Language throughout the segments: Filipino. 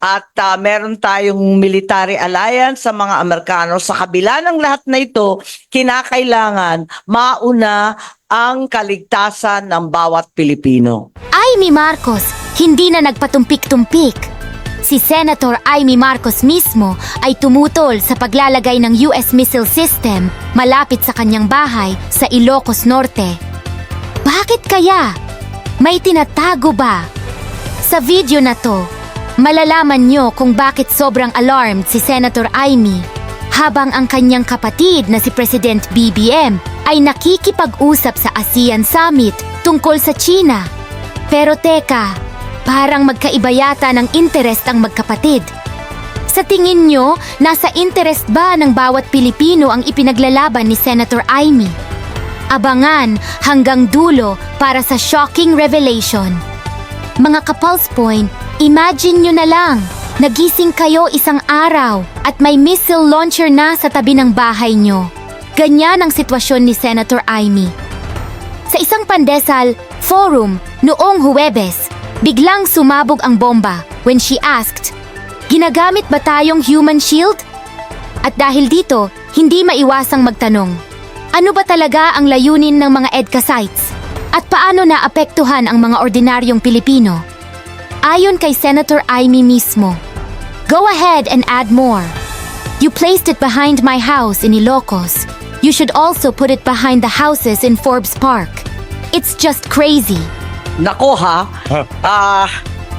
at ah, meron tayong military alliance sa mga Amerikano. Sa kabila ng lahat na ito, kinakailangan mauna ang kaligtasan ng bawat Pilipino. Amy Marcos hindi na nagpatumpik-tumpik. Si Senator Amy Marcos mismo ay tumutol sa paglalagay ng US missile system malapit sa kanyang bahay sa Ilocos Norte. Bakit kaya? May tinatago ba? Sa video na to, malalaman nyo kung bakit sobrang alarmed si Senator Amy habang ang kanyang kapatid na si President BBM ay nakikipag-usap sa ASEAN Summit tungkol sa China. Pero teka, parang magkaiba yata ng interest ang magkapatid. Sa tingin nyo, nasa interest ba ng bawat Pilipino ang ipinaglalaban ni Senator Amy? Abangan hanggang dulo para sa shocking revelation. Mga kapulse point, imagine nyo na lang, nagising kayo isang araw at may missile launcher na sa tabi ng bahay nyo. Ganyan ang sitwasyon ni Senator Amy. Sa isang pandesal forum noong Huwebes, biglang sumabog ang bomba when she asked, Ginagamit ba tayong human shield? At dahil dito, hindi maiwasang magtanong, ano ba talaga ang layunin ng mga EDCA sites? At paano naapektuhan ang mga ordinaryong Pilipino? Ayon kay Senator Amy mismo, Go ahead and add more. You placed it behind my house in Ilocos. You should also put it behind the houses in Forbes Park. It's just crazy. Nako ha, ah,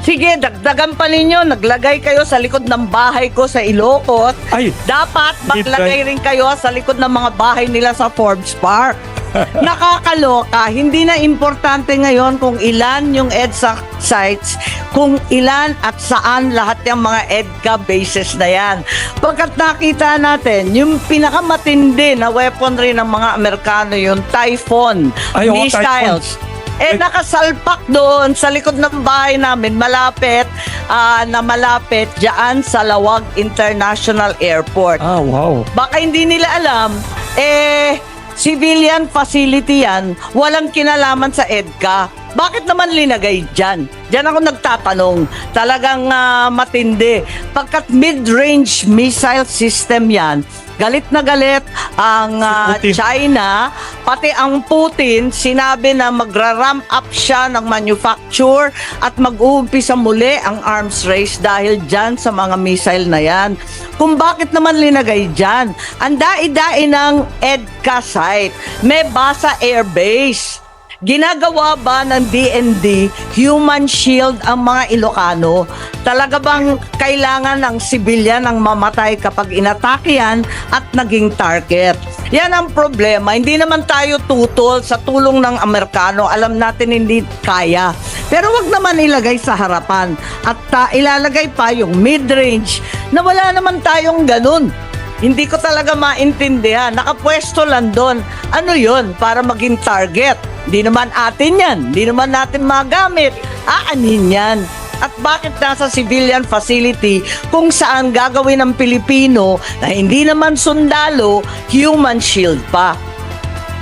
sige, dagdagan pa ninyo, naglagay kayo sa likod ng bahay ko sa Ilocos. Ay, Dapat maglagay rin kayo sa likod ng mga bahay nila sa Forbes Park. Nakakaloka, hindi na importante ngayon kung ilan yung EDSA sites, kung ilan at saan lahat ng mga EDCA bases na yan. Pagkat nakita natin, yung pinakamatindi na weaponry ng mga Amerikano, yung Typhoon Ay, oo, missiles. Eh, Eh, nakasalpak doon sa likod ng bahay namin, malapit, ah, na malapit, dyan sa Lawag International Airport. ah, wow. Baka hindi nila alam, eh, civilian facility yan, walang kinalaman sa EDCA. Bakit naman linagay dyan? Diyan ako nagtatanong. Talagang ah, matindi. Pagkat mid-range missile system yan, galit na galit ang Putin. China, pati ang Putin, sinabi na magra-ramp up siya ng manufacture at mag-uumpisa muli ang arms race dahil dyan sa mga missile na yan. Kung bakit naman linagay dyan? Ang dai-dai ng EDCA site, may basa air base. Ginagawa ba ng DND human shield ang mga Ilocano? Talaga bang kailangan ng sibilyan ang mamatay kapag inatake yan at naging target? Yan ang problema. Hindi naman tayo tutol sa tulong ng Amerikano. Alam natin hindi kaya. Pero wag naman ilagay sa harapan. At ah, ilalagay pa yung mid-range na wala naman tayong ganun. Hindi ko talaga maintindihan. Nakapwesto lang doon. Ano yon para maging target? Hindi naman atin yan. Hindi naman natin magamit. Aanin yan. At bakit nasa civilian facility kung saan gagawin ng Pilipino na hindi naman sundalo, human shield pa?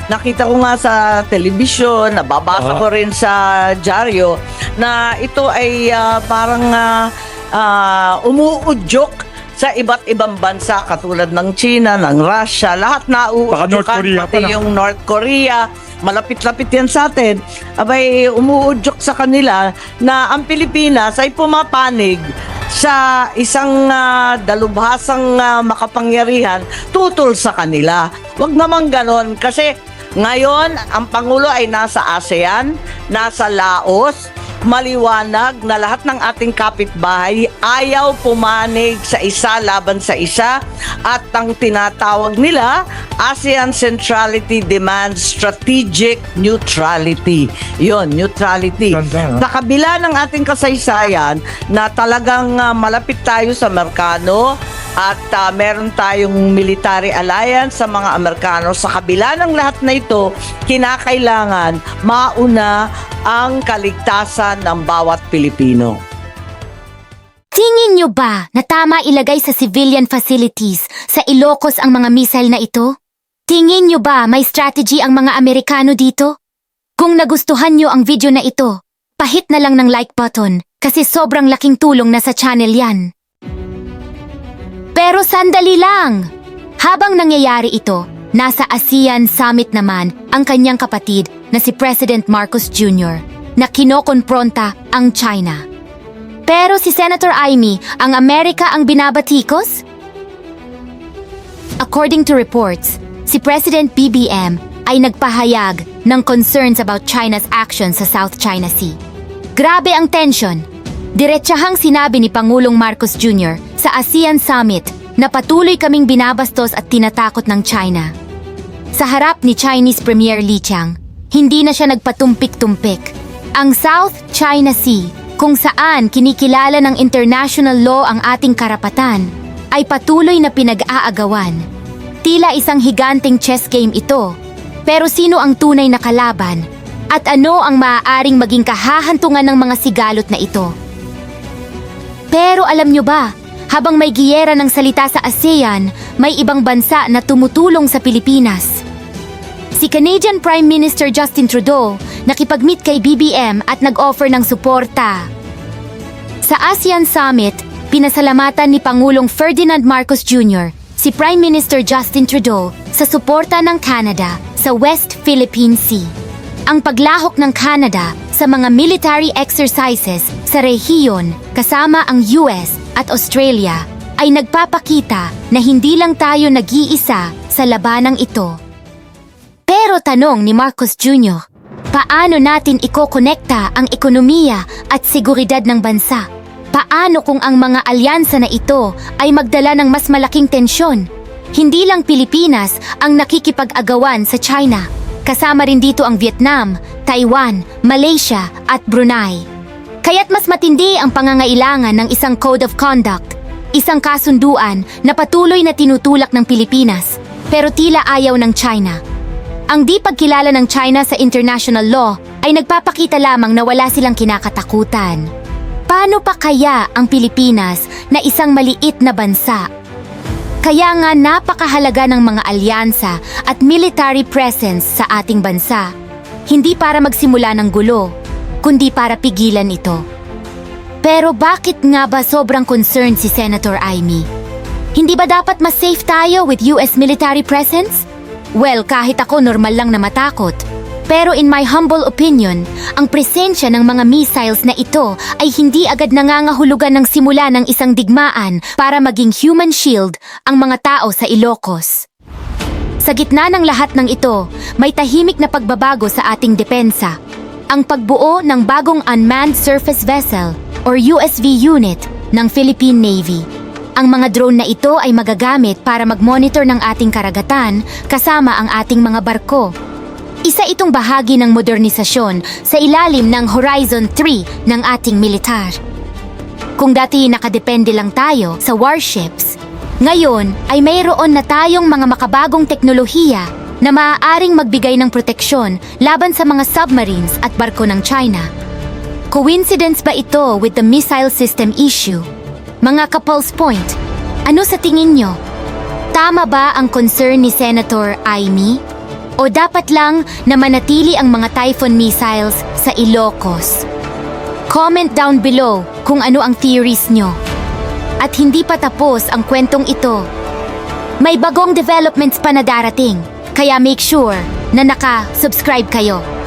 Nakita ko nga sa telebisyon, nababasa Ah. ko rin sa dyaryo na ito ay ah, parang uh, umuudyok sa iba't ibang bansa katulad ng China, ng Russia, lahat na Korea pati pa na. yung North Korea, malapit-lapit yan sa atin, abay umuudyok sa kanila na ang Pilipinas ay pumapanig sa isang ah, dalubhasang ah, makapangyarihan tutol sa kanila. Huwag naman ganon kasi ngayon ang Pangulo ay nasa ASEAN, nasa Laos, maliwanag na lahat ng ating kapitbahay ayaw pumanig sa isa laban sa isa at ang tinatawag nila ASEAN Centrality demands strategic neutrality. Yon, neutrality. Ganda, no? Sa kabila ng ating kasaysayan na talagang ah, malapit tayo sa Amerikano at ah, meron tayong military alliance sa mga Amerikano, sa kabila ng lahat na ito, kinakailangan mauna ang kaligtasan ng bawat Pilipino. Tingin nyo ba na tama ilagay sa civilian facilities sa Ilocos ang mga missile na ito? Tingin nyo ba may strategy ang mga Amerikano dito? Kung nagustuhan nyo ang video na ito, pahit na lang ng like button Kasi sobrang laking tulong na sa channel yan. Pero sandali lang! Habang nangyayari ito, nasa ASEAN Summit naman ang kanyang kapatid na si President Marcos Jr. na kinokonpronta ang China. Pero si Senator Amy, ang Amerika ang binabatikos? According to reports, si President BBM ay nagpahayag ng concerns about China's actions sa South China Sea. Grabe ang tension. Diretsahang sinabi ni Pangulong Marcos Jr. sa ASEAN Summit na patuloy kaming binabastos at tinatakot ng China. Sa harap ni Chinese Premier Li Qiang, hindi na siya nagpatumpik-tumpik. Ang South China Sea, kung saan kinikilala ng international law ang ating karapatan, ay patuloy na pinag-aagawan. Tila isang higanting chess game ito, pero sino ang tunay na kalaban? At ano ang maaaring maging kahahantungan ng mga sigalot na ito? Pero alam nyo ba, habang may giyera ng salita sa ASEAN, may ibang bansa na tumutulong sa Pilipinas. Si Canadian Prime Minister Justin Trudeau nakipag-meet kay BBM at nag-offer ng suporta. Sa ASEAN Summit, pinasalamatan ni Pangulong Ferdinand Marcos Jr. si Prime Minister Justin Trudeau sa suporta ng Canada sa West Philippine Sea. Ang paglahok ng Canada sa mga military exercises sa rehiyon kasama ang US at Australia ay nagpapakita na hindi lang tayo nag-iisa sa labanang ito. Pero tanong ni Marcos Jr., paano natin ikokonekta ang ekonomiya at seguridad ng bansa? Paano kung ang mga alyansa na ito ay magdala ng mas malaking tensyon? Hindi lang Pilipinas ang nakikipag-agawan sa China. Kasama rin dito ang Vietnam, Taiwan, Malaysia at Brunei. Kaya't mas matindi ang pangangailangan ng isang code of conduct, isang kasunduan na patuloy na tinutulak ng Pilipinas, pero tila ayaw ng China. Ang di pagkilala ng China sa international law ay nagpapakita lamang na wala silang kinakatakutan. Paano pa kaya ang Pilipinas na isang maliit na bansa? Kaya nga napakahalaga ng mga alyansa at military presence sa ating bansa. Hindi para magsimula ng gulo, kundi para pigilan ito. Pero bakit nga ba sobrang concerned si Senator Amy? Hindi ba dapat mas safe tayo with US military presence? Well, kahit ako normal lang na matakot. Pero in my humble opinion, ang presensya ng mga missiles na ito ay hindi agad nangangahulugan ng simula ng isang digmaan para maging human shield ang mga tao sa Ilocos. Sa gitna ng lahat ng ito, may tahimik na pagbabago sa ating depensa. Ang pagbuo ng bagong Unmanned Surface Vessel or USV unit ng Philippine Navy. Ang mga drone na ito ay magagamit para mag-monitor ng ating karagatan kasama ang ating mga barko. Isa itong bahagi ng modernisasyon sa ilalim ng Horizon 3 ng ating militar. Kung dati nakadepende lang tayo sa warships, ngayon ay mayroon na tayong mga makabagong teknolohiya na maaaring magbigay ng proteksyon laban sa mga submarines at barko ng China. Coincidence ba ito with the missile system issue? Mga ka-pulse point, ano sa tingin nyo? Tama ba ang concern ni Senator Amy? O dapat lang na manatili ang mga Typhoon missiles sa Ilocos? Comment down below kung ano ang theories nyo. At hindi pa tapos ang kwentong ito. May bagong developments pa na darating, kaya make sure na naka-subscribe kayo.